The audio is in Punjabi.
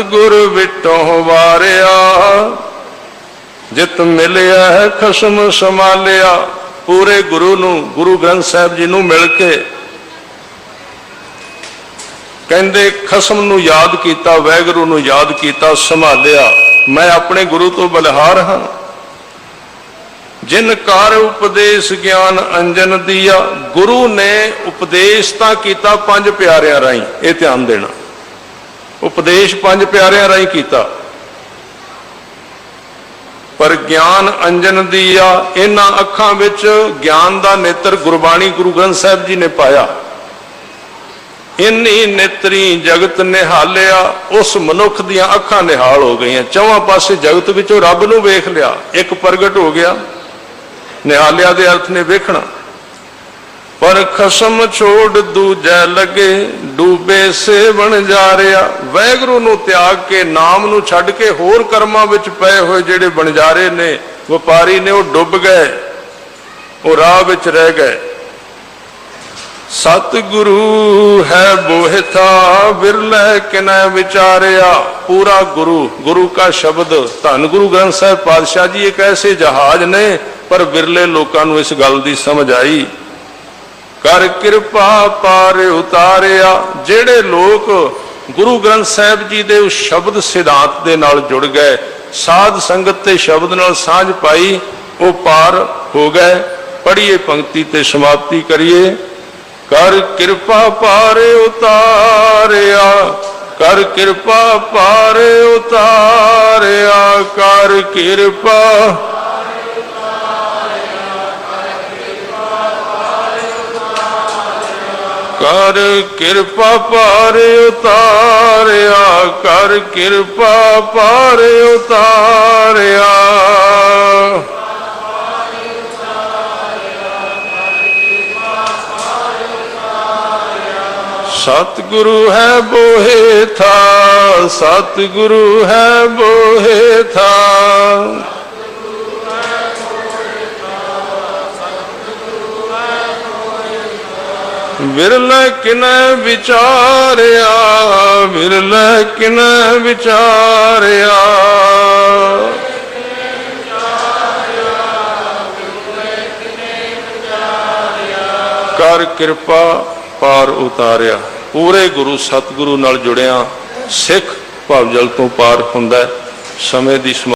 ਸਤਗੁਰ ਵਿਟੋਂ ਵਾਰਿਆ, ਜਿਤ ਮਿਲਿਆ ਹੈ ਖਸਮ ਸੰਭਾਲਿਆ। ਪੂਰੇ ਗੁਰੂ ਨੂੰ, ਗੁਰੂ ਗ੍ਰੰਥ ਸਾਹਿਬ ਜੀ ਨੂੰ ਮਿਲ ਕੇ ਕਹਿੰਦੇ, ਖਸਮ ਨੂੰ ਯਾਦ ਕੀਤਾ, ਵੈਗੁਰੂ ਨੂੰ ਯਾਦ ਕੀਤਾ, ਸੰਭਾਲਿਆ। ਮੈਂ ਆਪਣੇ ਗੁਰੂ ਤੋਂ ਬਲਹਾਰ ਹਾਂ। ਜਿਨ ਕਰ ਉਪਦੇਸ਼ ਗਿਆਨ ਅੰਜਨ ਦੀਆ, ਗੁਰੂ ਨੇ ਉਪਦੇਸ਼ ਤਾਂ ਕੀਤਾ ਪੰਜ ਪਿਆਰਿਆਂ ਰਾਹੀਂ। ਇਹ ਧਿਆਨ ਦੇਣਾ। ਉਪਦੇਸ਼ ਪੰਜ ਪਿਆਰਿਆਂ ਰਾਹੀਂ ਕੀਤਾ। ਪਰ ਗਿਆਨ ਅੰਜਨ ਆ, ਇਹਨਾਂ ਅੱਖਾਂ ਵਿੱਚ ਗਿਆਨ ਦਾ ਨੇਤਰ ਗੁਰਬਾਣੀ ਗੁਰੂ ਗ੍ਰੰਥ ਸਾਹਿਬ ਜੀ ਨੇ ਪਾਇਆ। ਇੰਨੀ ਨੇਤਰੀ ਜਗਤ ਨਿਹਾਲਿਆ, ਉਸ ਮਨੁੱਖ ਦੀਆਂ ਅੱਖਾਂ ਨਿਹਾਲ ਹੋ ਗਈਆਂ। ਚੌਵਾਂ ਪਾਸੇ ਜਗਤ ਵਿੱਚੋਂ ਰੱਬ ਨੂੰ ਵੇਖ ਲਿਆ। ਇੱਕ ਪ੍ਰਗਟ ਹੋ ਗਿਆ। ਨਿਹਾਲਿਆ ਦੇ ਅਰਥ ਨੇ ਵੇਖਣਾ। ਪਰ ਖਸਮ ਛੋੜ ਦੂਜੈ ਲਗੇ, ਡੂਬੇ ਸੇਵਣ ਜਾ ਰਿਆ ਵੈਗਰੂ ਨੂੰ ਤਿਆਗ ਕੇ, ਨਾਮ ਨੂੰ ਛੱਡ ਕੇ ਹੋਰ ਕਰਮਾਂ ਵਿੱਚ ਪਏ ਹੋਏ ਜਿਹੜੇ ਬਣਜਾਰੇ ਨੇ, ਵਪਾਰੀ ਨੇ, ਉਹ ਡੁੱਬ ਗਏ, ਉਹ ਰਾਹ ਵਿੱਚ ਰਹਿ ਗਏ। ਸਤਿਗੁਰੂ ਹੈ ਬੋਹਿਥਾ ਬਿਰਲੇ ਕਿਨੈ ਵਿਚਾਰਿਆ। ਪੂਰਾ ਗੁਰੂ ਗੁਰੂ ਕਾ ਸ਼ਬਦ। ਧੰਨ ਗੁਰੂ ਗ੍ਰੰਥ ਸਾਹਿਬ ਪਾਤਸ਼ਾਹ ਜੀ, ਇੱਕ ਐਸੇ ਜਹਾਜ਼ ਨੇ, ਪਰ ਬਿਰਲੇ ਲੋਕਾਂ ਨੂੰ ਇਸ ਗੱਲ ਦੀ ਸਮਝ ਆਈ। ਕਰ ਕਿਰਪਾ ਪਾਰ ਉਤਾਰਿਆ, ਜਿਹੜੇ ਲੋਕ ਗੁਰੂ ਗ੍ਰੰਥ ਸਾਹਿਬ ਜੀ ਦੇ ਉਸ ਸ਼ਬਦ ਸਿਧਾਂਤ ਦੇ ਨਾਲ ਜੁੜ ਗਏ, ਸਾਧ ਸੰਗਤ ਤੇ ਸ਼ਬਦ ਨਾਲ ਸਾਂਝ ਪਾਈ, ਉਹ ਪਾਰ ਹੋ ਗਏ। ਪੜ੍ਹੀਏ ਪੰਕਤੀ ਤੇ ਸਮਾਪਤੀ ਕਰੀਏ। ਕਰ ਕਿਰਪਾ ਪਾਰ ਉਤਾਰਿਆ, ਕਰ ਕਿਰਪਾ ਪਾਰ ਉਤਾਰਿਆ, ਕਰ ਕਿਰਪਾ ਕਰ ਕਿਰਪਾ ਪਾਰ ਉਤਾਰਿਆ, ਕਰ ਕਿਰਪਾ ਪਾਰ ਉਤਾਰਿਆ। ਸਤਿਗੁਰੂ ਹੈ ਬੋਹੇ ਥਾ, ਸਤਿਗੁਰੂ ਹੈ ਬੋਹੇ ਥਾ। ਵਿਰਲੇ ਕਿਨੈ ਵਿਚਾਰਿਆ, ਵਿਰਲੇ ਕਿਨੈ ਵਿਚਾਰਿਆ। ਕਰ ਕਿਰਪਾ ਪਾਰ ਉਤਾਰਿਆ। ਪੂਰੇ ਗੁਰੂ ਸਤਿਗੁਰੂ ਨਾਲ ਜੁੜਿਆ ਸਿੱਖ ਭਵਜਲ ਤੋਂ ਪਾਰ ਹੁੰਦਾ ਸਮੇਂ ਦੀ ਸਮਾ-